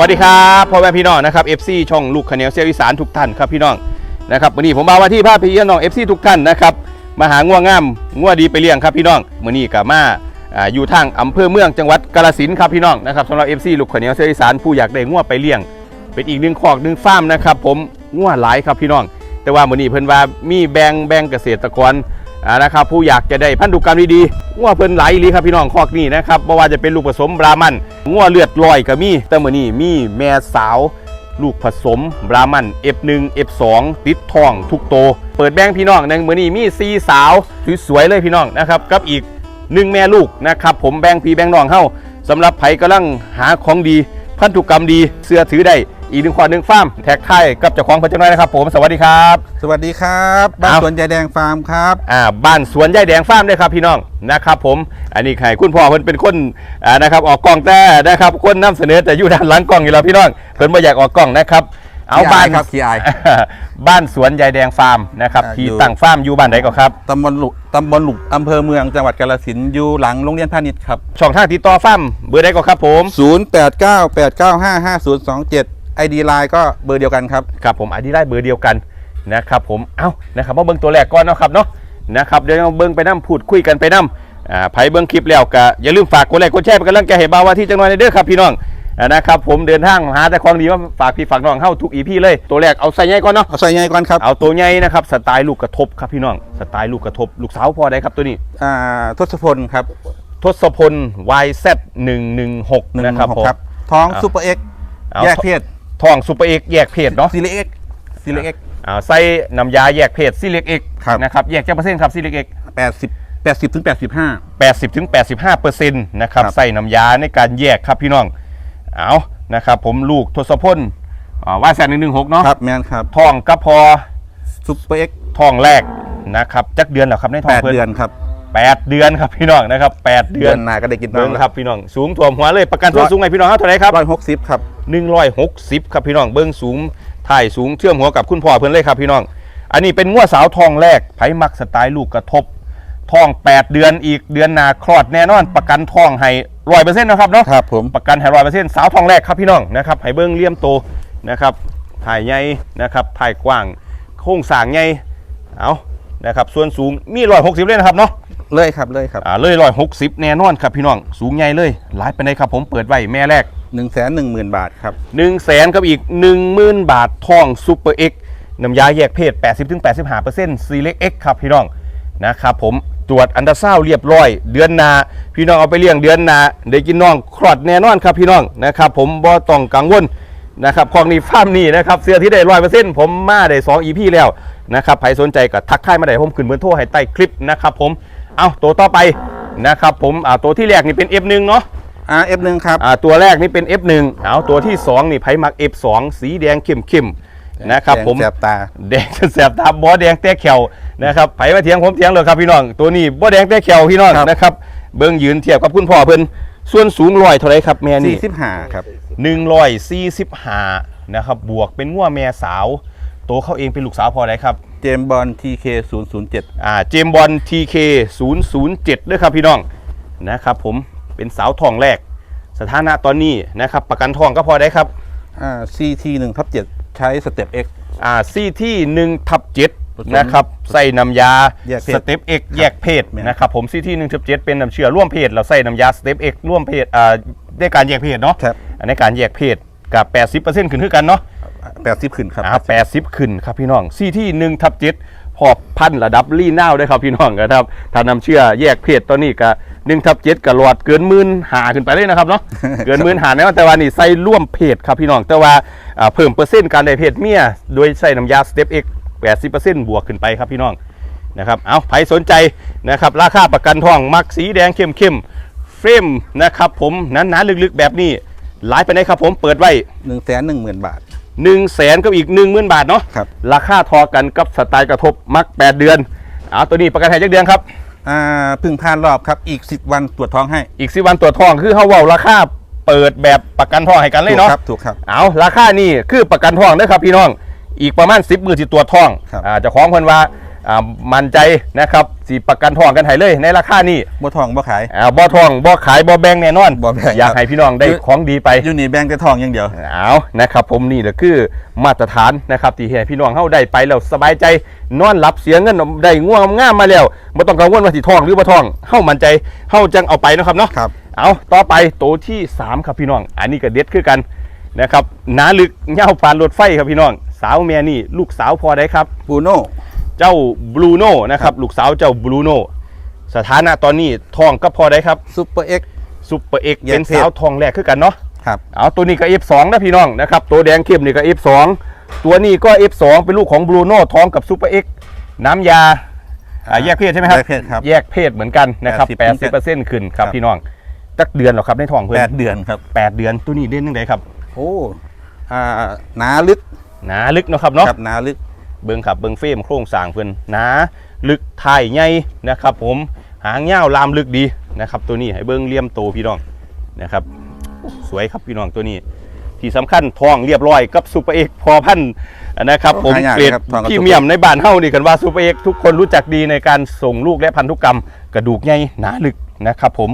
วัสดีครับพ่อแม่พี่น้องนะครับ FC ช่องลูกขะเหนียวเซียวอีสานทุกท่านครับพี่น้องนะครับวันนี้ผมมาว่าที่ภาพพี่น้อง FC ทุกท่านนะครับมาหาง่วงงามง่วดีไปเลี้ยงครับพี่น้องมื้อนี้กับมาอยู่ทางอำเภอเมืองจังหวัดกาฬสินธุ์ครับพี่น้องนะครับสำหรับ FC ลูกขะเหนียวเซียวอีสานผู้อยากได้ง่วไปเลี้ยง เป็นอีกหนึ่งคอกหนึ่งฟาร์มนะครับผมง่วหลายครับพี่น้อง แต่ว่ามื้อนี้เพิ่นว่ามีแบ่งแบ่งเกษตรกรนะครับผู้อยากจะได้พันธุกรรมดีๆง่วเพิ่นหลายลีครับพี่น้องคอกนี้นะครับบ่ว่าจะเป็นลูกผสมบรามัน งัวเลือดลอยก็มี แต่มื้อนี้มีแม่สาว ลูกผสมบรามัน F1 F2 ติดทองทุกโต เปิดแบงพี่น้องในมื้อนี้มีซีสาวสวยๆเลยพี่น้องนะครับกับอีกหนึ่งแม่ลูกนะครับผมแบงพี่แบงน้องเฮาสำหรับไผกำลังหาของดี พันธุกรรมดีเสื้อถือได้ อีกหนึ่งขอหนึ่งฟาร์มแท็กไทยกับเจ้าของเพิ่นจังน้อยนะครับผมสวัสดีครับ สวัสดีครับ บ้านสวนยายแดงฟาร์มครับอ่าบ้านสวนยายแดงฟาร์มด้วยครับพี่น้องนะครับผมอันนี้ใครคุณพ่อเพิ่นเป็นคนอ่านะครับออกกล้องแต่นะครับคนนำเสนอแต่อยู่ด้านหลังกล้องอยู่แล้วพี่น้องเพิ่นบ่อยากออกกล้องนะครับเอาบ้านครับทีไอาย บ้านสวนยายแดงฟาร์มนะครับอที่ยู่ ตั้งฟาร์มอยู่บ้านไหนก็ครับ ตำบลหลุกตำบลหลุกอำเภอเมืองจังหวัดกาฬสินธุ์อยู่หลังโรงเรียนพาณิชย์ครับ ช่องทางติดต่อฟาร์มเบอร์ใดก็ครับผม 0 8 9 8 9 5 5 0 2 7 ID Line ก็เบอร์เดียวกันครับ ครับผมไอดีไล่เบอร์เดียวกันนะครับผม เอานะครับมาเบิ้งตัวแรกก่อนเนาะครับเนาะ นะครับเดี๋ยวเราเบิ้งไปนั่งพูดคุยกันไปน้ำอ่าไผเบิ้งคลิปแล้วก็อย่าลืมฝากกดไลค์กดแชร์เป็นกำลังแกให้บ่าวว่าที่จังหวัดในเด้อครับพี่น้องนะครับผมเดินทางหาแต่ความดีมาฝากพี่ฝากน้องเข้าทุกอีพี่เลย ตัวแรกเอาใส่ใหญ่ก่อนเนาะ เอาใส่ใหญ่ก่อนครับเอาตัวใหญ่นะครับสไตล์ลูกกระทบครับพี่น้อง สไตล์ลูกกระทบ ลูกสาวพอได้ครับตัวนี้ อ่าทศพลครับทศพล YZ 116นะครับท้องซูเปอร์เอ็กแยกเพศ ทองซูเปอร์เอกแยกเพศเนาะซีเล็กเอ็กซีเล็กเอ็กอ่าใส่น้ำยาแยกเพศซิลิกเอกครับนะครับแยกเจ้าเปอร์เซ็นต์ครับซิลิกเอก80 80ถึง85 80ถึง85เปอร์เซ็นต์นะครับครับใส่น้ำยาในการแยกครับพี่น้องเอานะครับผมลูกทศพลอ่าว่าแสนหนึ่งหนึ่งหกเนาะครับแมนครับทองก็พอซูเปอร์เอ็กทองแรกนะครับจักเดือนแล้วครับในทอง8พิ่เดือนครับ แปดเดือนครับพี่น้องนะครับแปดเดืเดืออนนหนาก็ได้กินเบิ่งน้ำครับพี่น้องสูงถ่วมหัวเลยประกันตัวร้อยสูงไงพี่น้องเท่าไหร่ครับ ร้อยหกสิบครับ 160 ครับพี่น้องเบิ้งสูงถ่ายสูงเชื่อมหัวกับคุณพ่อเพื่อนเลยครับพี่น้อง อันนี้เป็นงัวสาวทองแรกไผมักสไตล์ลูกกระทบทอง 8 เดือนอีกเดือนหนาคลอดแน่นอนประกันทองให้ร้อยเปอร์เซ็นต์นะครับเนาะ ครับผม ประกันให้ร้อยเปอร์เซ็นต์สาวทองแรกครับพี่น้องนะครับให้เบิ้งเลี่ยมโตนะครับถ่ายใหญ่นะครับถ่ายกว้าง โค้งสร้างใหญ่เอานะครับส่วนสูงมีร้อยหกสิบเลยนะครับเนาะ เลยครับเลยครับอ่าเลยร้อยหกสิบแน่นอนครับพี่น้องสูงใหญ่เลยหลายไปไหนใดครับผมเปิดไว้แม่แรก1นึ่งแสนหนึ่งหมื่นบาทครับ1 0 0 0 0แสนกับอีก10,000บาททองซูเปอร์เอ็กน้ำยาแยกเพศ 80-85%ซีเล็กเอ็กครับพี่น้องนะครับผมตรวจอันตราซาวด์เรียบร้อย เดือนหนาพี่น้องเอาไปเลี้ยงเดือนหนาได้กินน้องคลอดแน่นอนครับพี่น้องนะครับผมบ่ต้องกังวลนะครับของนี้ฟาร์มนี่นะครับเสื้อที่ได้ร้อยเปอร์เซ็นต์ผมมาได้2 EP แล้วนะครับใครสนใจก็ทักทายมาได้ผมขึ้นเบอร์โทรให้ใต้คลิปนะครับผม เอาตัวต่อไปนะครับผมอ่าตัวที่แรกนี่เป็น F1 เนาะอ่าเอฟหนึ่งครับอ่าตัวแรกนี่เป็น F1 เอาตัวที่ 2 นี่ไพ่มัก F2 สีแดงเข้มเข้มๆนะครับผมแสบตาแดงแสบตาบอแดงแต่แขวนะครับไผมาเถียงผมเถียงเลยครับพี่น้อง ตัวนี้บอแดงแต่แขวพี่น้องครับนะครับเบิ้งยืนเทียบกับคุณพ่อเพิ่นส่วนสูงลอยเท่าไรครับแม่สี่นี่สิบห้าครับหนึ่งร้อยสี่สิบห้านะครับบวกเป็นง่วแม่สาวโตวเขาเองเป็นลูกสาวพอไรครับ เจมส์บอลทีเคศูนย์ศูนย์เจ็ดอ่าเจมส์บอล TK 007ด้วยครับพี่น้องนะครับผมเป็นสาวทองแรก สถานะตอนนี้นะครับประกันทองก็พอได้ครับอ่าซีทีหนึ่งทับเจ็ดใช้สเต็ปเอ็กอ่าซี่ที่1ทับผสม7นะครับใส่น้ำยาแยกเพศสเต็ปเอกแยกเพศแม่น นะครับผมซี่ที่1ทับ7เป็นน้ำเชื่อร่วมเพศเราใส่น้ำยาสเต็ปเอกร่วมเพศอ่าในการแยกเพศเนาะ ครับ ในการแยกเพศกับ 80%ขึ้นคือกันเนาะ แปดสิบขึ้นครับ อ่า80ขึ้นครับพี่น้องซี่ที่1ทับ7พอพันระดับรีน่าวด้วยครับพี่น้องนะครับ ถ้านำเชื่อแยกเพศตอนนี้ก็1ทับ7กับหลอดเกินหมื่นหาขึ้นไปเลยนะครับเนาะ เกินหมื่นหาแน่นอนแต่ว่านี่ใส่ร่วมเพศครับพี่น้อง แต่ว่าอ่าเพิ่มเปอร์เซ็นต์การได้เพศเมียโดยใส่น้ำยาสเต็ปเอก80%บวกขึ้นไปครับพี่น้อง นะครับ เอาใครสนใจนะครับ ราคาประกันทอง มักสีแดงเข้มๆเฟรมนะครับผมหนาๆลึกๆแบบนี้หลายไปไหนครับผมเปิดไว้หนึ่งแสนหนึ่งหมื่นบาท 1 0 0 0 0แสนกับอีก1 0,000 บาทเนาะครับ ราคาทอกันกับสไตล์กระทบมัก 8 เดือนเอาตัวนี้ประกันให้จักเดือนครับ อ่าเพึ่งผ่านรอบครับอีกสิบวันตรวจท้องให้อีกสิวันตัวทองคือเขาเว่าราคาเปิดแบบประกันทองให้กันเลยเนาะถูกครับถูกครับ เอาราคานี่คือประกันทองเด้อครับพี่น้อง อีกประมาณ 10 มือสิตัวทองครับ อ่าเจะคล้าของเพิ่นว่า อ่ามั่นใจนะครับสีประกันทองกันให้เลย ในราคานี้บ่ทองบ่ขายอ่าบ่ทองบ่ขายบ่แบ่งแน่นอนบ่แบ่งอยากครับให้พี่น้องได้คือของดีไปอยู่นี่แบ่งแต่ทองอย่างเดียวเอานะครับผมนี่แหละคือมาตรฐานนะครับที่ให้พี่น้องเฮาได้ไปแล้วสบายใจนอนหลับเสียเงินได้ง่วงงามมาแล้วบ่ต้องกังวลว่าสิทองหรือบ่ทองเฮามั่นใจเฮาจังเอาไปเนาะครับเนาะครับเอาต่อไปตัวที่ 3 ครับพี่น้อง อันนี้ก็เด็ดคือกันนะครับหนาลึกเง่าปานรถไฟครับพี่น้อง สาวแม่นี่ลูกสาวพอได้ครับบูโน่ เจ้าบลูโน่นะครับลูกสาวเจ้าบลูโน่สถานะตอนนี้ทองก็พอได้ครับซุปเปอร์เอ็กซุปเปอร์เอ็กแยกเป็นเพศสาวทองแรกคือกันเนาะครับเอาตัวนี้ก็ F2 นะพี่น้องนะครับตัวแดงเข้มนี่ก็ F2 ตัวนี้ก็ F2 เป็นลูกของบลูโน่ท้องกับซุปเปอร์เอ็กน้ำยาอ่าแยกเพศใช่ไหมครับแยกเพศครับแยกเพศเหมือนกันนะครับ80% 80%ขึ้นครับครับพี่น้องจักเดือนหรอครับในท้องเพื่อนแปดเดือนครับแปดเดือนตัวนี้เด่นยังไงครับ โอ้อ่าหนาลึกหนาลึกเนาะครับเนาะครับหนาลึก เบิ้งครับเบิ้งเฟรมโครงสร้างเพิ่นหนาลึกถ่ายใหญ่นะครับผมหางยาวลามลึกดีนะครับ ตัวนี้ให้เบิ้งเลี่ยมโตพี่น้องนะครับ สวยครับพี่น้องตัวนี้ ที่สำคัญทองเรียบร้อยกับซูเปอร์เอ็กพอพันธุ์นะครับผมหายากเกรดครับทองกับพรีเมียมในบ้านเฮานี่กันว่าซูเปอร์เอ็กทุกคนรู้จักดีในการส่งลูกและพันธุกรรม กระดูกใหญ่หนาลึกนะครับผม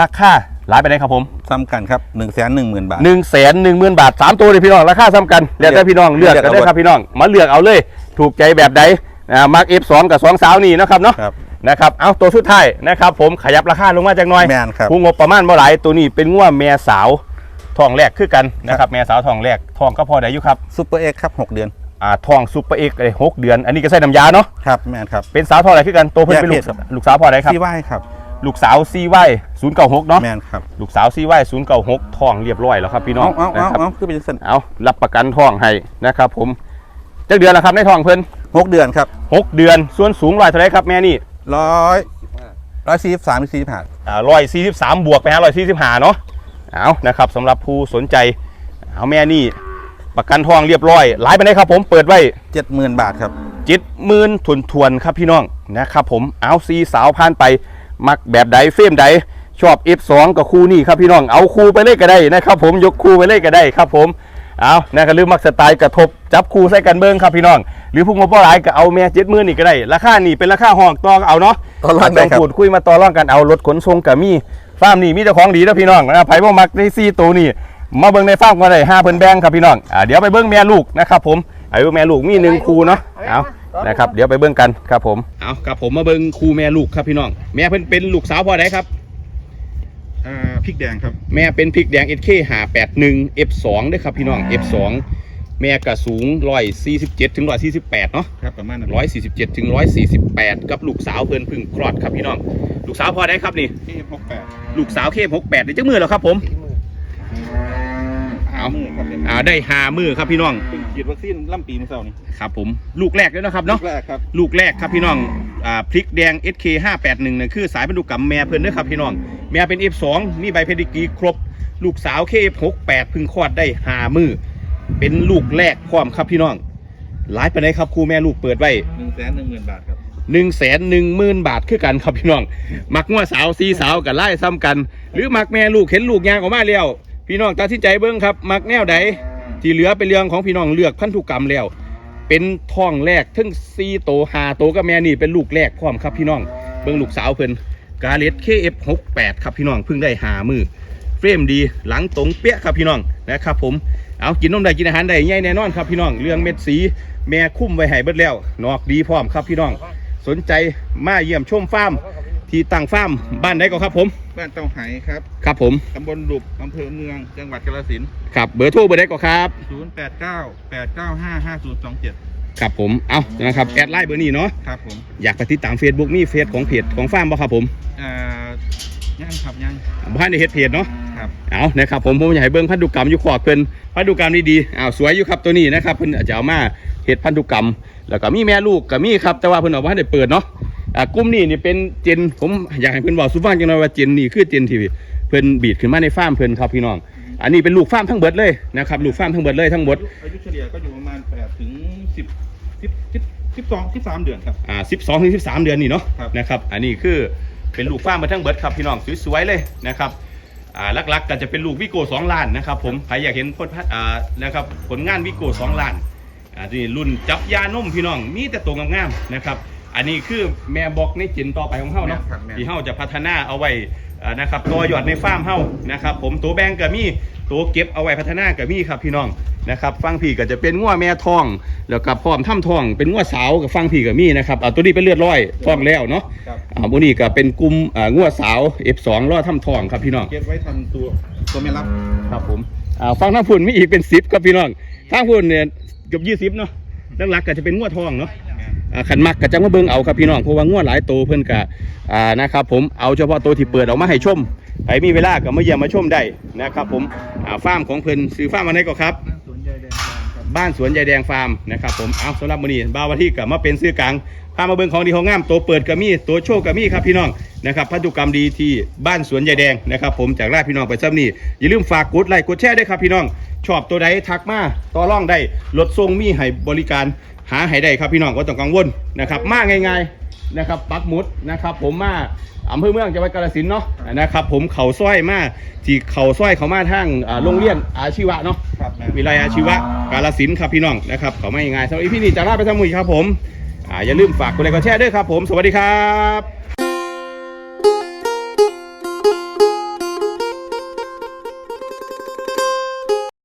ราคาหลายไปไหนครับผมซ้ำกันครับ1นึ่งแสนหนึ่งหมื่นบาทหนึ่งแสนหนึ่งหมื่นบาทสามตัวเลยพี่น้องราคาซ้ำกันแล้วแต่พี่น้องเลือกกันเลืได้อกเอาครับพี่น้องมาเลือกเอาเลย ถูกใจแบบใดอ่ามาร์กเอฟสองกับสองสาวนี่นะครับเนาะครับนะครับเอาตัวสุดท้ายนะครับผมขยับราคาลงมาจากหน้อยแมนครับผู้งบประมาณเมื่อไหร่ตัวนี้เป็นง่วแม่สาวทองแรกคือกันนะครับแม่สาวทองแรกทองก็พอได้อยู่ครับซุปเปอร์เอ็กครับหกเดือนอ่าทองซุปเปอร์เอ็กซ์เลยหกเดือน อันนี้ก็ใส่น้ำยาเนาะครับแมนครับเป็นสาวทองอะไรคือกันตัวเพิ่นเป็นลูกแยกเพศครับลูกสาวพอได้ครับซีไว้ครับลูกสาวซีไว้ศูนย์เก้าหกเนาะแมนครับลูกสาวซีไว้ศูนย์เก้าหกทองเรียบร้อยแล้วครับพี่น้อเอางเอาเอานะครับเอาคือเป็นสันเอารับประกันทองให้นะครับผม จักเดือนแล้วครับในทองเพิ่นหกเดือนครับหกเดือน ส่วนสูงร้อยเท่าไหรครับแม่นี่ร้อยร้อยสี่สิบสามสี่สิบห้าอ่าร้อยสี่สิบสามบวกไปฮะร้อยสี่สิบห้าเนาะเอานะครับสำหรับผู้สนใจเอาแม่นี่ประกันทองเรียบร้อยหลายไปไหนใดครับผมเปิดไว้เจ็ดหมื่นบาทครับจิตหมื่นทวนทวนๆครับพี่น้องนะครับผมเอาซีสาวผ่านไป มักแบบใดเฟรมใดชอบ F2 กับคู่นี่ครับพี่น้องเอาคู่ไปเลยก็ได้นะครับผมยกคู่ไปเลยก็ได้ครับผม เอานะครับหรือมักสไตล์กระทบจับคู่ใส่กันเบิ้งครับพี่น้อง หรือพวกงบหลายก็เอาแม่เจ็ดมื่นนี่ก็ได้ ราคานี่เป็นราคาห้องต่อเอาเนาะต่อรองได้ครับพูดคุยมาต่อรองกันเอารถขนส่งกับมีฟาร์มนี่มีเจ้าของดีนะพี่น้องนะไผ่บ่มักได้ซี่ตัวนี่มาเบิ้งในฟาร์มก็ได้ห้าเพิ่นแบงครับพี่น้องอ่าเดี๋ยวไปเบิ้งแม่ลูกนะครับผมไอายุแม่ลูกมีหนึ่งคู่เนาะเอานะครับเดี๋ยวไปเบิ้งกันครับผมเอาครับผมมาเบิ้งคู่แม่ลูกครับพี่น้อง แม่เพิ่นเป็นลูกสาวพ่อใดครับ อ่าพริกแดงครับ แม่เป็นพริกแดง SK 581 F2 ด้วยครับพี่น้อง F2 แม่ก็สูง147ถึง148เนาะครับประมาณนั้น147ถึง148 กับลูกสาวเพิ่นเพึ่งคลอดครับพี่น้อง ลูกสาวพ่อใดครับนี่ ที่หกแปดลูกสาวเข้ม68ได้จักมือแล้วครับผมเอามือครับเป็นอ่าได้หามือครับพี่น้องเพิ่งฉีดวัคซีนล่ำปีเมื่อเช้านี้ครับผมลูกแรกด้วยนะครับเนาะแรกครับ ลูกแรกครับพี่น้อง อ่าพริกแดง SK 581เนี่ยคือสายพันธุกรรมแม่เพิ่นเด้อครับพี่น้อง แม่เป็น F2 มีใบเพดิกรีครบ ลูกสาว KF68 เพึ่งคลอดได้หามือ เป็นลูกแรกพร้อมครับพี่น้อง หลายไปไหนใดครับครูแม่ลูกเปิดไว้หนึ่งแสนหนึ่งหมื่นบาทครับหนึ่งแสนหนึ่งหมื่นบาทคือกันครับพี่น้อง มักงัวสาวซีสาวกับไล่ซ้ำกัน หรือมักแม่ลูกเห็นลูกยางออกมาแล้วพี่น้องตัดสินใจเบิ้งครับ มักแนวใดที่เหลือเป็นเรื่องของพี่น้องเลือกพันธุกรรมแล้ว เป็นท้องแรกทั้งซีโตหาโตกับแม่นี่เป็นลูกแรกพร้อมครับพี่น้อง เบิ้งลูกสาวเพิ่น กาเลต KF68 ครับพี่น้องเพิ่งได้หามือเฟรมดีหลังตรงเปี้ยครับพี่น้องนะครับผมเอากินนมได้กินอาหารได้ใหญ่แน่นอนครับพี่น้องเรื่องเม็ดสีแม่คุ้มไว้ให้เบิดแล้วนอกดีพร้อมครับพี่น้อง สนใจมาเยี่ยมชมฟาร์มที่ตั้งฟาร์มบ้านไหนก็ครับผม บ้านเตาไห้ครับ ครับผมตำบลหลุบอำเภอเมือง จังหวัดกาฬสินครับเบอร์โทรเบอร์ใดก็ครับ 0 8 9 8 9 5 5 0 2 7 ครับผม เอานะครับแอดไลน์เบอร์นี้เนาะ ครับผม อยากไปติดตาม Facebook มีเฟซของเพจของฟาร์มบ่ครับผมอ่าย่างครับย่างบ้านในเฮ็ดเพจเนาะ ครับ เอานะครับผมผมอยากให้เบิ่งพันธุกรรมอยู่ขอบเพิ่นพันธุกรรมดีๆอ้าวสวยอยู่ครับตัวนี้นะครับเพิ่นอาจจะเอามาเฮ็ดพันธุกรรม แล้วก็มีแม่ลูกก็มีครับ แต่ว่าเพิ่นเอาว่าได้เปิดเนาะอ่ากลุ่มนี้นี่เป็นเจนผมอยากให้เพิ่นบอกสุฟังจังหน่อยว่าเจนนี่คือเจนที่เพิ่นบีดขึ้นมาในฟาร์มเพิ่นครับพี่น้อง อันนี้เป็นลูกฟาร์มทั้งเบิดเลยนะครับลูกฟาร์มทั้งเบิดเลยทั้งหมดอายุเฉลี่ยก็อยู่ประมาณแปดถึงสิบสิบสิบสิบสองสิบสามเดือนครับ อ่า12ถึง13เดือนนี่เนาะครับ นะครับ อันนี้คือเป็นลูกฟาร์มมาทั้งเบิดครับพี่น้องสวยๆเลยนะครับอ่าลักๆก็จะเป็นลูกวิโก้2ล้านนะครับผมใครอยากเห็นผลพัฒอ่านะครับผลงานวิโก้2ล้านอ่านี่รุ่นจับยานมพี่น้องมีแต่ตัวงามๆนะครับ อันนี้คือแม่บอกในจินต่อไปของเฮาเนาะแม่นครับแม่น ที่เฮาจะพัฒนาเอาไว้อ่านะครับตัวยอดในฟาร์มเฮานะครับ ผมตัวแบงก็มีตัวเก็บเอาไว้พัฒนาก็มีครับพี่น้องนะครับฟังพี่ก็จะเป็นงัวแม่ทองแล้วก็พร้อมถ้ำทอง เป็นงัวสาวกับฟังพี่ก็มีนะครับอ่าตัวนี้เป็นเลือดร้อยทองแล้วเนาะครับ อ่าบุนี้ก็เป็นกลุ่มอ่างัวสาว F2 รอถ้ำทองครับพี่น้อง เก็บไว้ทำตัวตัวไม่รับ ครับผมอ่าฟังทางพุ่นมีอีกเป็นสิบครับพี่น้องทางพุ่นเนี่ยเกือบยี่สิบเนาะหลักๆก็จะเป็นงัวทองเนาะอ่า ขันมักก็จะมาเบิ่งเอาครับพี่น้องเพราะว่างวดหลายโตวเพิ่นกะอ่านะครับผมเอาเฉพาะตัวที่เปิดออกมาให้ชมใครมีเวลาก็มาเยี่ยมมาชมได้นะครับผมอ่าฟาร์มของเพิ่นซื้อฟาร์มมาไหนก็ครับบ้านสวนยายแดงฟาร์มนะครับผมเอาสำหรับมื้อนี้บ่าววันที่ก็มาเป็นซื้อกลางพามาเบิ่งของดีของงามตัวเปิดก็มีตัวโชคก็มีครับพี่น้องนะครับพันธุกรรมดีที่บ้านสวนยายแดงนะครับผมจากลาพี่น้องไปซ้ำนี่อย่าลืมฝากกดไลค์กดแชร์ด้วยครับพี่น้องชอบตัวใดทักมาต่อรองได้รถทรงมีให้บริการ หาให้ได้ครับพี่น้องก็ต้องกังวลนะครับมาง่ายๆนะครับปักหมุดนะครับ ผมมาอำเภอเมืองจังหวัดกาฬสินธุ์เนาะนะครับ ผมเขาซ้อยมาที่เขาซ้อยเขามาทางอ่าโรงเรียนอาชีวะเนาะครับแม่ วิไลอาชีวะกาลสินธุ์ครับพี่น้องนะครับเขาไม่ง่ายสำหรับอีพี่นี่จะลาไปทำมือครับผมอ่าอย่าลืมฝากกดไลค์กดแชร์ด้วยครับผมสวัสดีครับ